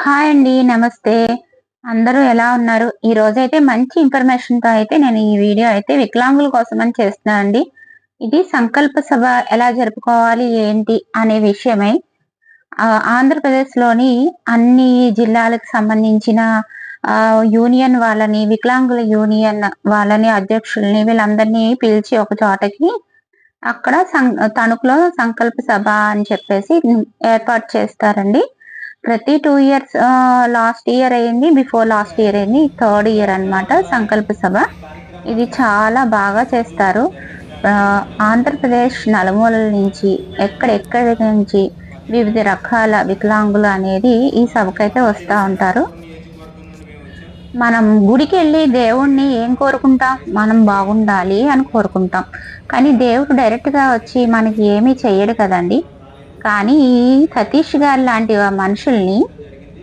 Hi అండి నమస్తే. అందరూ ఎలా ఉన్నారు? ఈ రోజు అయితే మంచి ఇన్ఫర్మేషన్తో అయితే నేను ఈ వీడియో అయితే వికలాంగుల కోసం అని చేస్తున్నాను అండి. ఇది సంకల్ప సభ ఎలా జరుపుకోవాలి ఏంటి అనే విషయమై. ఆంధ్రప్రదేశ్లోని అన్ని జిల్లాలకు సంబంధించిన యూనియన్ వాళ్ళని వికలాంగుల యూనియన్ వాళ్ళని అధ్యక్షుల్ని వీళ్ళందరినీ పిలిచి ఒక చోటకి అక్కడ సం తణుకులో సంకల్ప సభ అని చెప్పేసి ఏర్పాటు చేస్తారండి. ప్రతి టూ ఇయర్స్ లాస్ట్ ఇయర్ అయింది బిఫోర్ లాస్ట్ ఇయర్ అయింది థర్డ్ ఇయర్ అనమాట సంకల్ప సభ. ఇది చాలా బాగా చేస్తారు. ఆంధ్రప్రదేశ్ నలుమూలల నుంచి ఎక్కడెక్కడి నుంచి వివిధ రకాల వికలాంగులు అనేది ఈ సభకైతే వస్తూ ఉంటారు. మనం గుడికి వెళ్ళి దేవుణ్ణి ఏం కోరుకుంటాం? మనం బాగుండాలి అని కోరుకుంటాం. కానీ దేవుడు డైరెక్ట్గా వచ్చి మనకి ఏమీ చెయ్యడు కదండి. కానీ సతీష్ గారు లాంటి మనుషుల్ని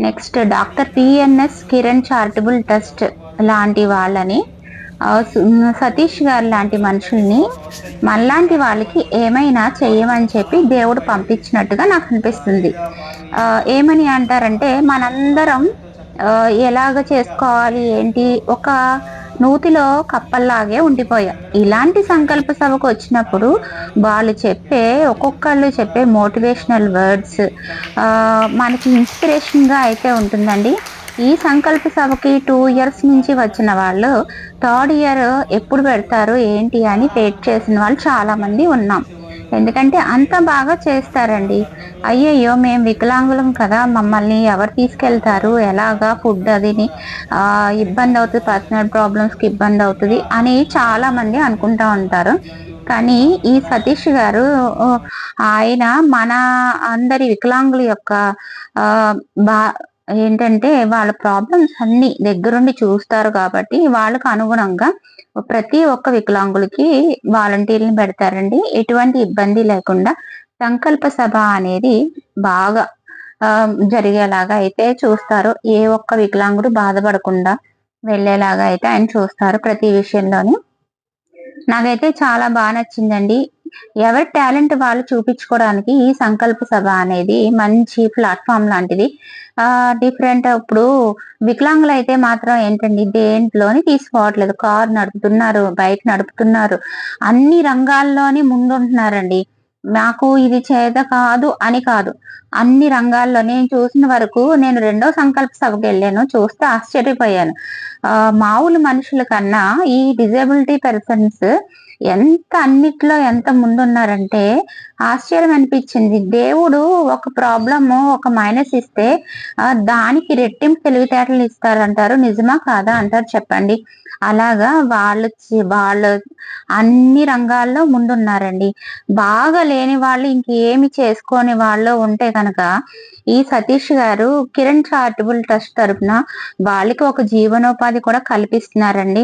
next doctor PNS Kiran charitable trust లాంటి వాళ్ళని సతీష్ గారు లాంటి మనుషుల్ని మనలాంటి వాళ్ళకి ఏమైనా చెయ్యమని చెప్పి దేవుడు పంపించినట్టుగా నాకు అనిపిస్తుంది. ఏమని అంటారంటే మనందరం ఎలాగ చేసుకోవాలి ఏంటి ఒక నూతిలో కప్పల్లాగే ఉండిపోయా. ఇలాంటి సంకల్ప సభకు వచ్చినప్పుడు వాళ్ళు చెప్పే ఒక్కొక్కళ్ళు చెప్పే మోటివేషనల్ వర్డ్స్ మనకి ఇన్స్పిరేషన్గా అయితే ఉంటుందండి. ఈ సంకల్ప సభకి టూ ఇయర్స్ నుంచి వచ్చిన వాళ్ళు థర్డ్ ఇయర్ ఎప్పుడు పెడతారు ఏంటి అని వెయిట్ చేసిన వాళ్ళు చాలామంది ఉన్నాం. ఎందుకంటే అంత బాగా చేస్తారండి. అయ్యయ్యో మేము వికలాంగులం కదా మమ్మల్ని ఎవరు తీసుకెళ్తారు ఎలాగా ఫుడ్ అదిని ఇబ్బంది అవుతుంది పర్సనల్ ప్రాబ్లమ్స్కి ఇబ్బంది అవుతుంది అని చాలామంది అనుకుంటూ అనుకుంటా ఉంటారు. కానీ ఈ సతీష్ గారు ఆయన మన అందరి వికలాంగుల యొక్క బా ఏంటంటే వాళ్ళ ప్రాబ్లమ్స్ అన్ని దగ్గరుండి చూస్తారు కాబట్టి వాళ్ళకు అనుగుణంగా ప్రతి ఒక్క వికలాంగులకి వాలంటీర్ని పెడతారండి. ఎటువంటి ఇబ్బంది లేకుండా సంకల్ప సభ అనేది బాగా జరిగేలాగా అయితే చూస్తారు. ఏ ఒక్క వికలాంగుడు బాధపడకుండా వెళ్ళేలాగా అయితే ఆయన చూస్తారు ప్రతి విషయంలోని. నాకైతే చాలా బాగా నచ్చిందండి. ఎవరి టాలెంట్ వాళ్ళు చూపించుకోవడానికి ఈ సంకల్ప సభ అనేది మంచి ప్లాట్ఫామ్ లాంటిది. ఆ డిఫరెంట్ ఇప్పుడు వికలాంగులు అయితే మాత్రం ఏంటండి దేంట్లోని తీసుకోవట్లేదు. కార్ నడుపుతున్నారు బైక్ నడుపుతున్నారు. అన్ని రంగాల్లోని ముందుంటున్నారండి. నాకు ఇది చేత కాదు అని కాదు. అన్ని రంగాల్లో నేను చూసిన వరకు నేను రెండో సంకల్ప సభకు వెళ్ళాను. చూస్తే ఆశ్చర్యపోయాను. మామూలు మనుషుల కన్నా ఈ డిజేబిలిటీ పర్సన్స్ ఎంత అన్నిట్లో ఎంత ముందున్నారంటే ఆశ్చర్యం అనిపించింది. దేవుడు ఒక ప్రాబ్లము ఒక మైనస్ ఇస్తే దానికి రెట్టింపు తెలివితేటలు ఇస్తారంటారు. నిజమా కాదా అంటారు చెప్పండి. అలాగా వాళ్ళు వాళ్ళు అన్ని రంగాల్లో ముందున్నారండి. బాగా లేని వాళ్ళు ఇంకేమి చేసుకోని వాళ్ళు ఉంటే కనుక ఈ సతీష్ గారు కిరణ్ చారిటబుల్ ట్రస్ట్ తరఫున వాళ్ళకి ఒక జీవనోపాధి కూడా కల్పిస్తున్నారండి.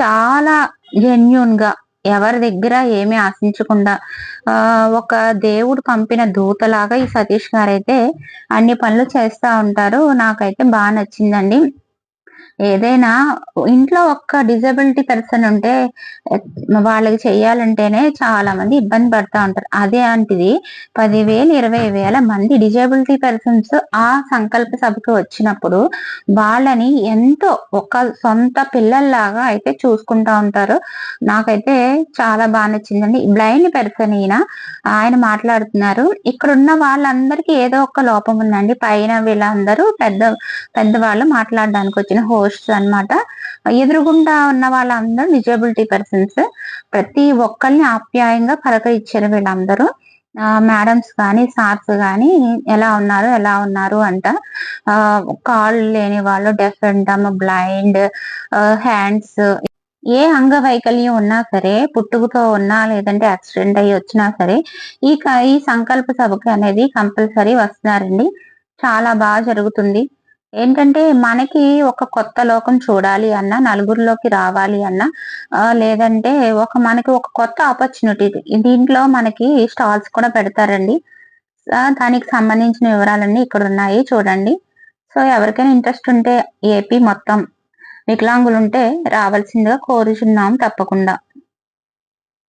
చాలా జెన్యున్గా ఎవరి దగ్గర ఏమీ ఆశించకుండా ఆ ఒక దేవుడు పంపిన దూతలాగా ఈ సతీష్ గారు అయితే అన్ని పనులు చేస్తా ఉంటారు. నాకైతే బాగా నచ్చిందండి. ఏదైనా ఇంట్లో ఒక్క డిజబిలిటీ పర్సన్ ఉంటే వాళ్ళకి చేయాలంటేనే చాలా మంది ఇబ్బంది పడతా ఉంటారు. అదే అంటిది పదివేలు ఇరవై వేల మంది డిజబిలిటీ పర్సన్స్ ఆ సంకల్ప సభకి వచ్చినప్పుడు వాళ్ళని ఎంతో ఒక సొంత పిల్లల్లాగా అయితే చూసుకుంటా ఉంటారు. నాకైతే చాలా బాగా నచ్చిందండి. బ్లైండ్ పర్సన్ ఈయన ఆయన మాట్లాడుతున్నారు. ఇక్కడ ఉన్న వాళ్ళందరికీ ఏదో ఒక లోపం ఉందండి. పైన వీళ్ళందరూ పెద్ద పెద్దవాళ్ళు మాట్లాడడానికి వచ్చిన హో పోస్ట్ అనమాట ఎదురుగుండా ఉన్న వాళ్ళందరూ డిజేబిలిటీ పర్సన్స్ ప్రతి ఒక్కరిని ఆప్యాయంగా పలకరించారు వీళ్ళందరూ. మేడమ్స్ కానీ సార్స్ కానీ ఎలా ఉన్నారు ఎలా ఉన్నారు అంట. కాళ్ళు లేని వాళ్ళు డెఫ్ బ్లైండ్ హ్యాండ్స్ ఏ అంగవైకల్యం ఉన్నా సరే పుట్టుకతో ఉన్నా లేదంటే యాక్సిడెంట్ అయ్యి వచ్చినా సరే ఈ ఈ సంకల్ప సభకి అనేది కంపల్సరీ వస్తున్నారండి. చాలా బాగా జరుగుతుంది. ఏంటంటే మనకి ఒక కొత్త లోకం చూడాలి అన్న నలుగురిలోకి రావాలి అన్న లేదంటే ఒక మనకి ఒక కొత్త ఆపర్చునిటీ దీంట్లో మనకి స్టాల్స్ కూడా పెడతారండి. దానికి సంబంధించిన వివరాలన్నీ ఇక్కడ ఉన్నాయి చూడండి. సో ఎవరికైనా ఇంట్రెస్ట్ ఉంటే ఏపీ మొత్తం వికలాంగులు ఉంటే రావాల్సిందిగా కోరుచున్నాం తప్పకుండా.